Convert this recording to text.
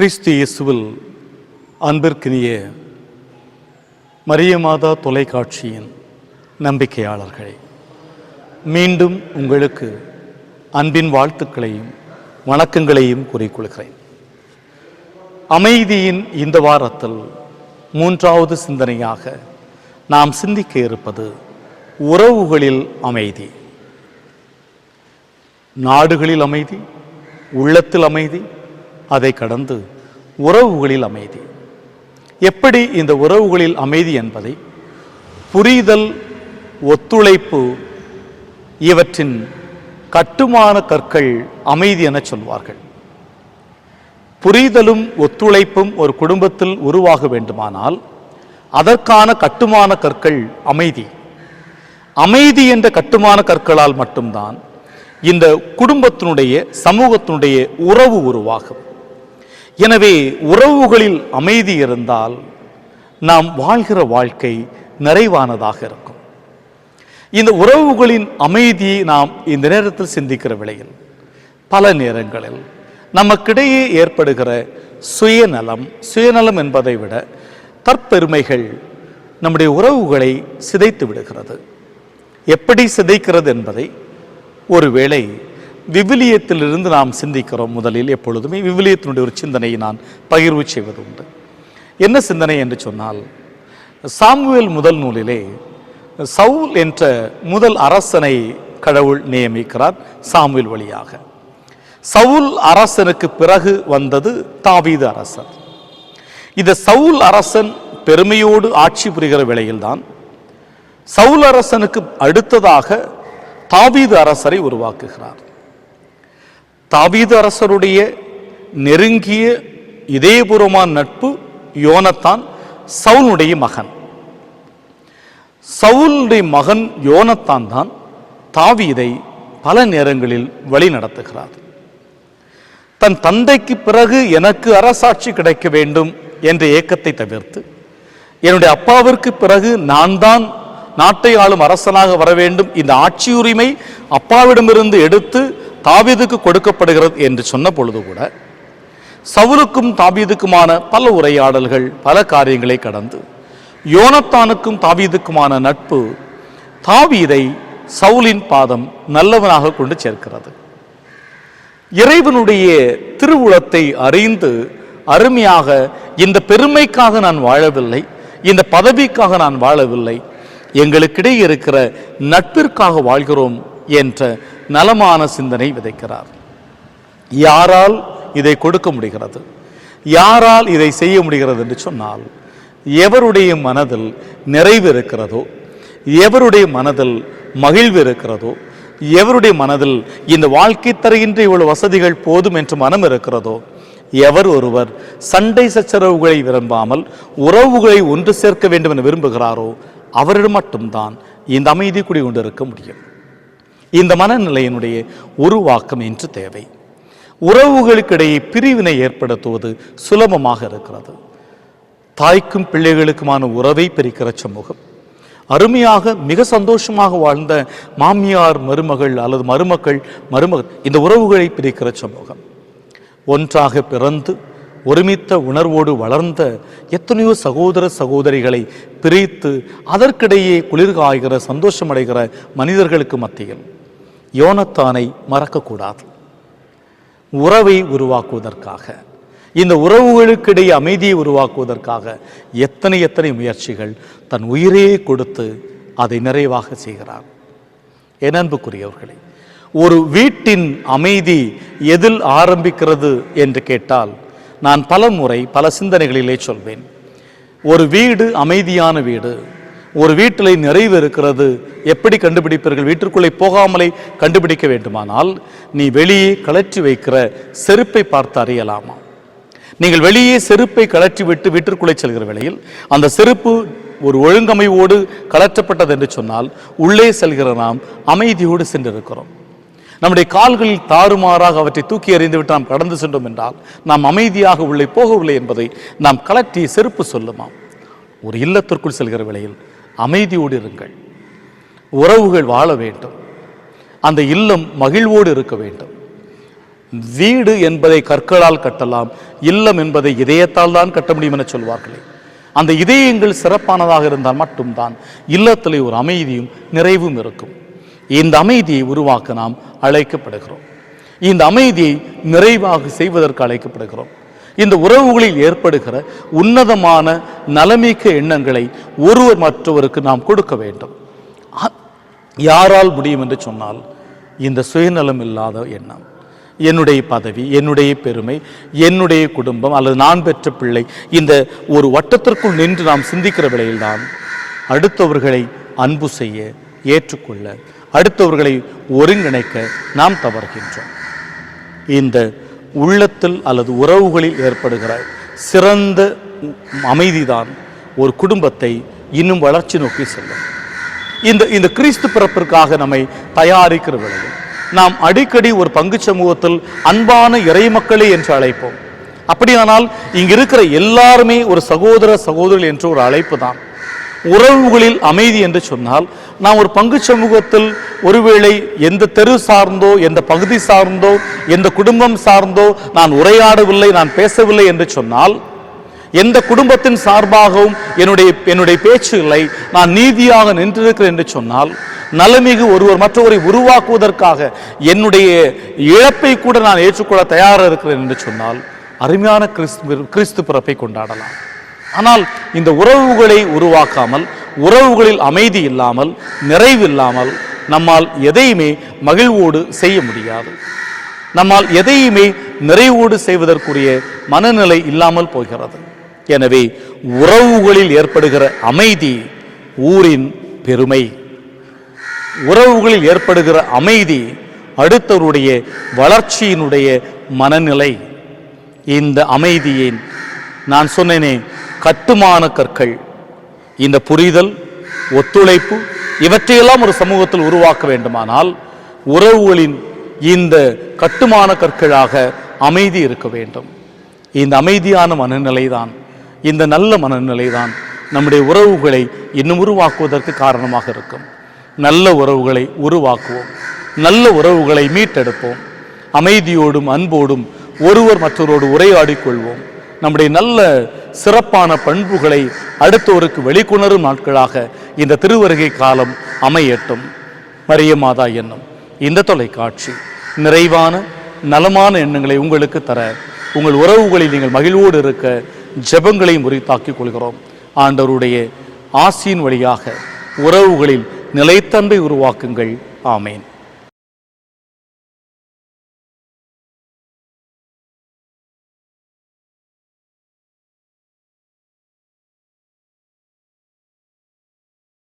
கிறிஸ்து இயேசுவில் அன்பிற்கினிய மரியமாதா தொலைக்காட்சியின் நம்பிக்கையாளர்களே மீண்டும் உங்களுக்கு அன்பின் வாழ்த்துக்களையும் வணக்கங்களையும் கூறிக்கொள்கிறேன் அமைதியின் இந்த வாரத்தில் மூன்றாவது சிந்தனையாக நாம் சிந்திக்க இருப்பது உறவுகளில் அமைதி. நாடுகளில் அமைதி உள்ளத்தில் அமைதி அதை கடந்து உறவுகளில் அமைதி. எப்படி இந்த உறவுகளில் அமைதி என்பதை? புரிதல் ஒத்துழைப்பு இவற்றின் கட்டுமான கற்கள் அமைதி என சொல்வார்கள். புரிதலும் ஒத்துழைப்பும் ஒரு குடும்பத்தில் உருவாக வேண்டுமானால் அதற்கான கட்டுமான கற்கள் அமைதி. அமைதி என்ற கட்டுமான கற்களால் மட்டும்தான் இந்த குடும்பத்தினுடைய சமூகத்தினுடைய உறவு உருவாகும். எனவே உறவுகளில் அமைதி இருந்தால் நாம் வாழ்கிற வாழ்க்கை நிறைவானதாக இருக்கும். இந்த உறவுகளின் அமைதியை நாம் இந்த நேரத்தில் சிந்திக்கிற விலையில் பல நேரங்களில் நமக்கிடையே ஏற்படுகிற சுயநலம் சுயநலம் என்பதை விட தற்பெருமைகள் நம்முடைய உறவுகளை சிதைத்து விடுகிறது. எப்படி சிதைக்கிறது என்பதை ஒருவேளை விவிலியத்திலிருந்து நாம் சிந்திக்கிறோம் முதலில் எப்பொழுதுமே. விவிலியத்தினுடைய ஒரு சிந்தனையை நான் பகிர்வு செய்வது உண்டு. என்ன சிந்தனை என்று சொன்னால் சாமுவேல் முதல் நூலிலே சவுல் என்ற முதல் அரசனை கடவுள் நியமிக்கிறார் சாமுவேல் வழியாக. சவுல் அரசனுக்கு பிறகு வந்தது தாவீது அரசர். இந்த சவுல் அரசன் பெருமையோடு ஆட்சி புரிகிற வேளையில்தான் சவுல் அரசனுக்கு அடுத்ததாக தாவீது அரசரை உருவாக்குகிறார். தாவீது அரசருடைய நெருங்கிய இதயபூர்வமான நட்பு யோனத்தான் சவுனுடைய மகன். சவுனுடைய மகன் யோனத்தான் தான் தாவீதை பல நேரங்களில் வழி நடத்துகிறார். தன் தந்தைக்கு பிறகு எனக்கு அரசாட்சி கிடைக்க வேண்டும் என்ற ஏக்கத்தை தவிர்த்து என்னுடைய அப்பாவிற்கு பிறகு நான் தான் நாட்டை ஆளும் அரசனாக வர வேண்டும் இந்த ஆட்சி உரிமை அப்பாவிடமிருந்து எடுத்து தாவீதுக்கு கொடுக்கப்படுகிறது என்று சொன்ன பொழுது கூட சவுலுக்கும் தாபீதுக்குமான பல உரையாடல்கள் பல காரியங்களை கடந்து யோனத்தானுக்கும் தாபீதுக்குமான நட்பு தாவீதை சவுலின் பாதம் நல்லவனாக கொண்டு சேர்க்கிறது. இறைவனுடைய திருவுளத்தை அறிந்து அருமையாக இந்த பெருமைக்காக நான் வாழவில்லை இந்த பதவிக்காக நான் வாழவில்லை எங்களுக்கிடையே இருக்கிற நட்பிற்காக வாழ்கிறோம் என்ற நலமான சிந்தனை விதைக்கிறார். யாரால் இதை கொடுக்க முடிகிறது? யாரால் இதை செய்ய முடிகிறது என்று சொன்னால் எவருடைய மனதில் நிறைவு இருக்கிறதோ எவருடைய மனதில் மகிழ்வு இருக்கிறதோ எவருடைய மனதில் இந்த வாழ்க்கை தருகின்ற இவ்வளவு வசதிகள் போதும் என்று மனம் இருக்கிறதோ எவர் ஒருவர் சண்டை சச்சரவுகளை விரும்பாமல் உறவுகளை ஒன்று சேர்க்க வேண்டும் என விரும்புகிறாரோ அவரிடம் மட்டும்தான் இந்த அமைதி குடி கொண்டிருக்க முடியும். இந்த மனநிலையினுடைய உருவாக்கம் என்று தேவை. உறவுகளுக்கிடையே பிரிவினை ஏற்படுத்துவது சுலபமாக இருக்கிறது. தாய்க்கும் பிள்ளைகளுக்குமான உறவை பிரிக்கிற சமூகம். அருமையாக மிக சந்தோஷமாக வாழ்ந்த மாமியார் மருமகள் அல்லது மருமக்கள் மருமகள் இந்த உறவுகளை பிரிக்கிற சமூகம். ஒன்றாக பிறந்து ஒருமித்த உணர்வோடு வளர்ந்த எத்தனையோ சகோதர சகோதரிகளை பிரித்து அதற்கிடையே குளிர்காய்கிற சந்தோஷமடைகிற மனிதர்களுக்கு மத்தியில். யோனத்தானை மறக்கக்கூடாது. உறவை உருவாக்குவதற்காக இந்த உறவுகளுக்கிடையே அமைதியை உருவாக்குவதற்காக எத்தனை எத்தனை முயற்சிகள் தன் உயிரையே கொடுத்து அதை நிறைவாக செய்கிறார். என் அன்புக்குரியவர்களே ஒரு வீட்டின் அமைதி எதில் ஆரம்பிக்கிறது என்று கேட்டால் நான் பல முறை பல சிந்தனைகளிலே சொல்வேன். ஒரு வீடு அமைதியான வீடு ஒரு வீட்டில் நிறைவு இருக்கிறது. எப்படி கண்டுபிடிப்பீர்கள்? வீட்டிற்குள்ளே போகாமலே கண்டுபிடிக்க வேண்டுமானால் நீ வெளியே கலற்றி வைக்கிற செருப்பை பார்த்து அறியலாமா? நீங்கள் வெளியே செருப்பை கலற்றி விட்டு வீட்டிற்குள்ளே செல்கிற வேளையில் அந்த செருப்பு ஒரு ஒழுங்கமைவோடு கலற்றப்பட்டது என்று சொன்னால் உள்ளே செல்கிற நாம் அமைதியோடு சென்றிருக்கிறோம். நம்முடைய கால்களில் தாறுமாறாக அவற்றை தூக்கி எறிந்துவிட்டு நாம் கடந்து சென்றோம் என்றால் நாம் அமைதியாக உள்ளே போகவில்லை என்பதை நாம் கலற்றி செருப்பு சொல்லுமாம் ஒரு இல்லத்திற்குள் செல்கிற வேளையில் அமைதியோடு இருங்கள். உறவுகள் வாழ வேண்டும். அந்த இல்லம் மகிழ்வோடு இருக்க வேண்டும். வீடு என்பதை கற்களால் கட்டலாம். இல்லம் என்பதை இதயத்தால் தான் கட்ட முடியும் என சொல்வார்களே. அந்த இதயங்கள் சிறப்பானதாக இருந்தால் மட்டும்தான் இல்லத்திலே ஒரு அமைதியும் நிறைவும் இருக்கும். இந்த அமைதியை உருவாக்க நாம் அழைக்கப்படுகிறோம். இந்த அமைதியை நிறைவாக செய்வதற்கு அழைக்கப்படுகிறோம். இந்த உறவுகளில் ஏற்படுகிற உன்னதமான நலமிக்க எண்ணங்களை ஒருவர் மற்றவருக்கு நாம் கொடுக்க வேண்டும். யாரால் முடியும் என்று சொன்னால் இந்த சுயநலம் இல்லாத எண்ணம். என்னுடைய பதவி என்னுடைய பெருமை என்னுடைய குடும்பம் அல்லது நான் பெற்ற பிள்ளை இந்த ஒரு வட்டத்திற்குள் நின்று நாம் சிந்திக்கிற விலையில்தான் அடுத்தவர்களை அன்பு செய்ய ஏற்றுக்கொள்ள அடுத்தவர்களை ஒருங்கிணைக்க நாம் தவறுகின்றோம். இந்த உள்ளத்தில் அல்லது உறவுகளில் ஏற்படுகிற சிறந்த அமைதிதான் ஒரு குடும்பத்தை இன்னும் வளர்ச்சி நோக்கி செல்லும். இந்த இந்த கிறிஸ்து பிறப்பிற்காக நம்மை தயாரிக்கிற வேளையில் நாம் அடிக்கடி ஒரு பங்கு சமூகத்தில் அன்பான இறைமக்களே என்று அழைப்போம். அப்படியானால் இங்கிருக்கிற எல்லாருமே ஒரு சகோதர சகோதரி என்ற ஒரு அழைப்பு தான். உறவுகளில் அமைதி என்று சொன்னால் நாம் ஒரு பங்கு சமூகத்தில் ஒருவேளை எந்த தெரு சார்ந்தோ எந்த பகுதி சார்ந்தோ எந்த குடும்பம் சார்ந்தோ நான் உரையாடவில்லை நான் பேசவில்லை என்று சொன்னால் எந்த குடும்பத்தின் சார்பாகவும் என்னுடைய என்னுடைய பேச்சு இல்லை நான் நீதியாக நின்றிருக்கிறேன் என்று சொன்னால் நலமிகு ஒருவர் மற்றவரை உருவாக்குவதற்காக என்னுடைய இழப்பை கூட நான் ஏற்றுக்கொள்ள தயாராக இருக்கிறேன் என்று சொன்னால் அருமையான கிறிஸ்து கிறிஸ்து பிறப்பை கொண்டாடலாம். ஆனால் இந்த உறவுகளை உருவாக்காமல் உறவுகளில் அமைதி இல்லாமல் நிறைவு இல்லாமல் நம்மால் எதையுமே மகிழ்வோடு செய்ய முடியாது. நம்மால் எதையுமே நிறைவோடு செய்வதற்குரிய மனநிலை இல்லாமல் போகிறது. எனவே உறவுகளில் ஏற்படுகிற அமைதி ஊரின் பெருமை. உறவுகளில் ஏற்படுகிற அமைதி அடுத்தவருடைய வளர்ச்சியினுடைய மனநிலை. இந்த அமைதியின் நான் சொன்னேனே கட்டுமான கற்கள் இந்த புரிதல் ஒத்துழைப்பு இவற்றையெல்லாம் ஒரு சமூகத்தில் உருவாக்க வேண்டுமானால் உறவுகளின் இந்த கட்டுமான கற்களாக அமைதி இருக்க வேண்டும். இந்த அமைதியான மனநிலை தான் இந்த நல்ல மனநிலை தான் நம்முடைய உறவுகளை இன்னும் உருவாக்குவதற்கு காரணமாக இருக்கும். நல்ல உறவுகளை உருவாக்குவோம் நல்ல உறவுகளை மீட்டெடுப்போம் அமைதியோடும் அன்போடும் ஒருவர் மற்றவரோடு உரையாடிக் கொள்வோம். நம்முடைய நல்ல சிறப்பான பண்புகளை அடுத்தோருக்கு வெளிக்கொணரும் நாட்களாக இந்த திருவருகை காலம் அமையட்டும். மரிய மாதா என்னும் இந்த தொலைக்காட்சி நிறைவான நலமான எண்ணங்களை உங்களுக்கு தர உங்கள் உறவுகளில் நீங்கள் மகிழ்வோடு இருக்க ஜபங்களை முறித்தாக்கிக் கொள்கிறோம். ஆண்டவருடைய ஆசியின் வழியாக உறவுகளில் நிலைத்தன்மை உருவாக்குங்கள். ஆமேன்.